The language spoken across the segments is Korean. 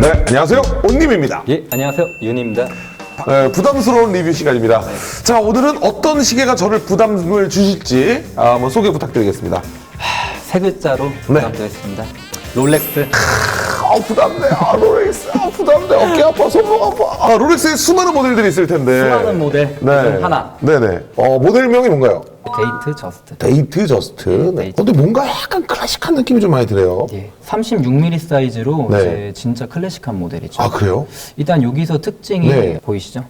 네, 안녕하세요. 온님입니다. 예, 안녕하세요. 윤입니다. 네, 부담스러운 리뷰 시간입니다. 자, 오늘은 어떤 시계가 저를 부담을 주실지 아, 한번 소개 부탁드리겠습니다. 세 글자로 네. 부탁드리겠습니다. 롤렉스. 아, 부담돼. 아, 롤렉스. 아, 부담돼. 어깨 아파, 손목 아파. 아, 롤렉스에 수많은 모델들이 있을 텐데. 수많은 모델 중 하나. 네네. 어, 모델명이 뭔가요? 데이트 저스트. 데이트 저스트. 네. 데이트. 근데 뭔가 약간 클래식한 느낌이 좀 많이 드네요. 예, 36mm 사이즈로 네. 이제 진짜 클래식한 모델이죠. 아, 그래요? 일단 여기서 특징이 네. 보이시죠?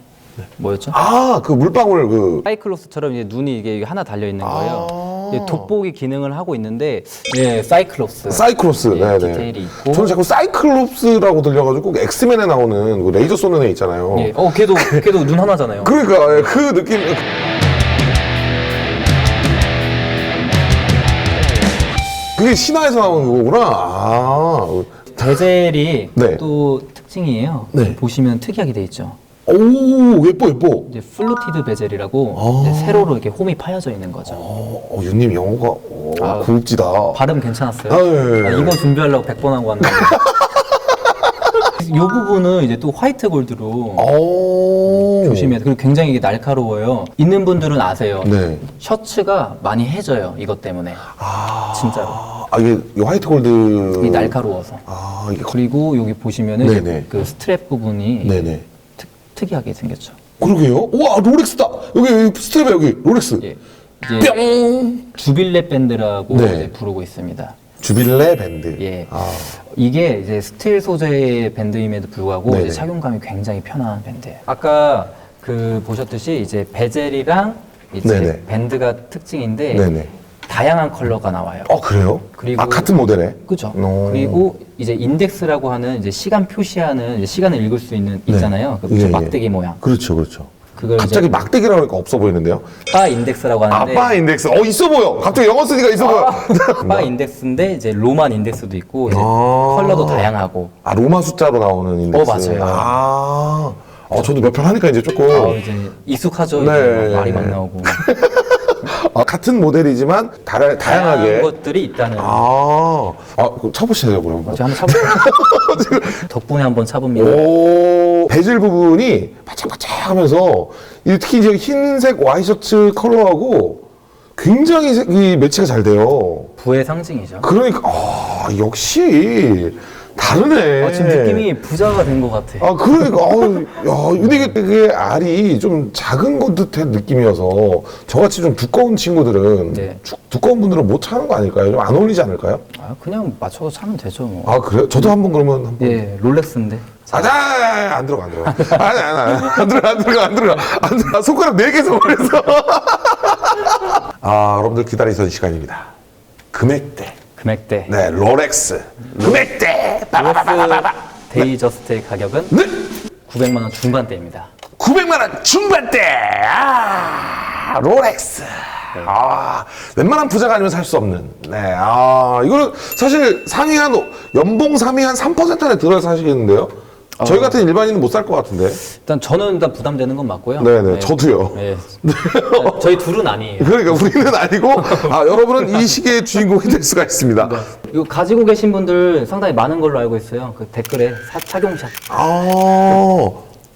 뭐였죠? 아, 그 물방울 그. 사이클롭스처럼 이제 눈이 이게 하나 달려 있는 거예요. 아. 이게 돋보기 기능을 하고 있는데, 예, 사이클롭스. 사이클롭스. 예, 네네. 디테일이 있고. 저는 자꾸 사이클롭스라고 들려가지고 엑스맨에 나오는 그 레이저 쏘는 애 있잖아요. 예, 어, 걔도 걔도 눈 하나잖아요. 그러니까 예, 그 느낌. 그게 신화에서 나오는 거구나. 아, 베젤이 네. 또 특징이에요. 네. 보시면 특이하게 돼 있죠. 오 예뻐 예뻐. 이제 플루티드 베젤이라고 아. 이제 세로로 이렇게 홈이 파여져 있는 거죠. 어, 어, 윤님 영어가 오, 아. 고급지다. 발음 괜찮았어요. 아, 예, 예. 아, 이거 준비하려고 100번 하고 왔는데. 이 부분은 이제 또 화이트 골드로 오. 조심해야 돼. 그리고 굉장히 이게 날카로워요. 있는 분들은 아세요. 네. 셔츠가 많이 해져요. 이것 때문에. 아, 진짜로. 아 이게 이 화이트 골드. 이 날카로워서. 아 이게 거- 그리고 여기 보시면은 네네. 그 스트랩 부분이 네네. 특, 특이하게 생겼죠. 그러게요. 와 롤렉스다. 여기, 여기 스트랩에 여기 롤렉스. 예. 이제 뿅. 주빌레 밴드라고 네. 이제 부르고 있습니다. 주빌레 밴드. 예. 아. 이게 이제 스틸 소재의 밴드임에도 불구하고 네네. 이제 착용감이 굉장히 편한 밴드예요. 아까 그 보셨듯이 이제 베젤이랑 이제 네네. 밴드가 특징인데 네네. 다양한 컬러가 나와요. 어 그래요? 그리고- 아 같은 모델에. 그죠? 오. 그리고 이제 인덱스라고 하는 이제 시간 표시하는 이제 시간을 읽을 수 있는 있잖아요. 그 예, 예. 막대기 모양. 그렇죠, 그렇죠. 그걸 갑자기 이제 막대기라고 하니까 없어 보이는데요. 바 인덱스라고 하는데 아빠 인덱스. 어 있어 보여. 갑자기 영어 쓰니까 있어 보여. 바 인덱스인데 이제 로만 인덱스도 있고 이제 아. 컬러도 다양하고 아 로마 숫자로 나오는 인덱스. 어, 맞아요. 아. 어 저도 몇 편 하니까 이제 조금 어, 이제 익숙하죠. 네. 이제 말이 막 나오고 아, 같은 모델이지만 다른 다양한 다양하게. 것들이 있다는. 아, 아 그럼 쳐보시죠 그럼. 제가 한번 차볼게요. 덕분에 한번 차봅니다. 오 베젤 부분이 바짝바짝하면서 이 특히 이제 흰색 와이셔츠 컬러하고 굉장히 색- 이 매치가 잘 돼요. 부의 상징이죠. 그러니까 아 역시 다르네. 아, 지금 느낌이 부자가 된 것 같아. 아 그러니까 어우, 야 근데 이게, 이게 알이 좀 작은 것 듯한 느낌이어서 저같이 좀 두꺼운 친구들은 네. 주- 두꺼운 분들은 못 차는 거 아닐까요? 좀 안 어울리지 않을까요? 아, 그냥 맞춰서 차면 되죠. 뭐. 아 그래요? 저도 한번 그러면 한번 예, 롤렉스인데. 아 자 안 들어가 안 들어가 아니 아니 아니 안 들어가 안 들어가 안 들어가 안 들어가 손가락 네 개서 그래서 아 여러분들 기다리던 시간입니다 금액대 금액대. 네 롤렉스. 금액대. 롤렉스 데이저스트의 가격은? 네. 900만 원 중반대입니다. 900만 원 중반대. 아 롤렉스. 아 웬만한 부자가 아니면 살 수 없는. 네 아 이거는 사실 상위 한 연봉 3위 한 3% 안에 들어야 사시겠는데요 저희 같은 일반인은 못 살 것 같은데 일단 저는 일단 부담되는 건 맞고요. 네네 저도요 예. 저희 둘은 아니에요. 그러니까 우리는 아니고 아 여러분은 이 시계의 주인공이 될 수가 있습니다. 이거 가지고 계신 분들 상당히 많은 걸로 알고 있어요. 그 댓글에 사- 착용샷. 아,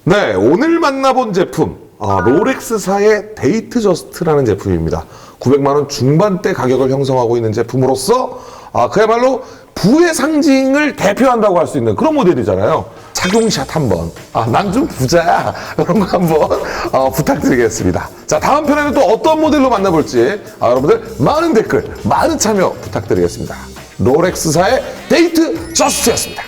네 오늘 만나본 제품 아, 롤렉스사의 데이트 저스트라는 제품입니다. 900만 원 중반대 가격을 형성하고 있는 제품으로서 아, 그야말로 부의 상징을 대표한다고 할 수 있는 그런 모델이잖아요. 착용샷 한번 아, 난 좀 부자야 이런 거 한번 어, 부탁드리겠습니다. 자 다음 편에는 또 어떤 모델로 만나볼지 아, 여러분들 많은 댓글 많은 참여 부탁드리겠습니다. 롤렉스사의 데이트 저스트였습니다.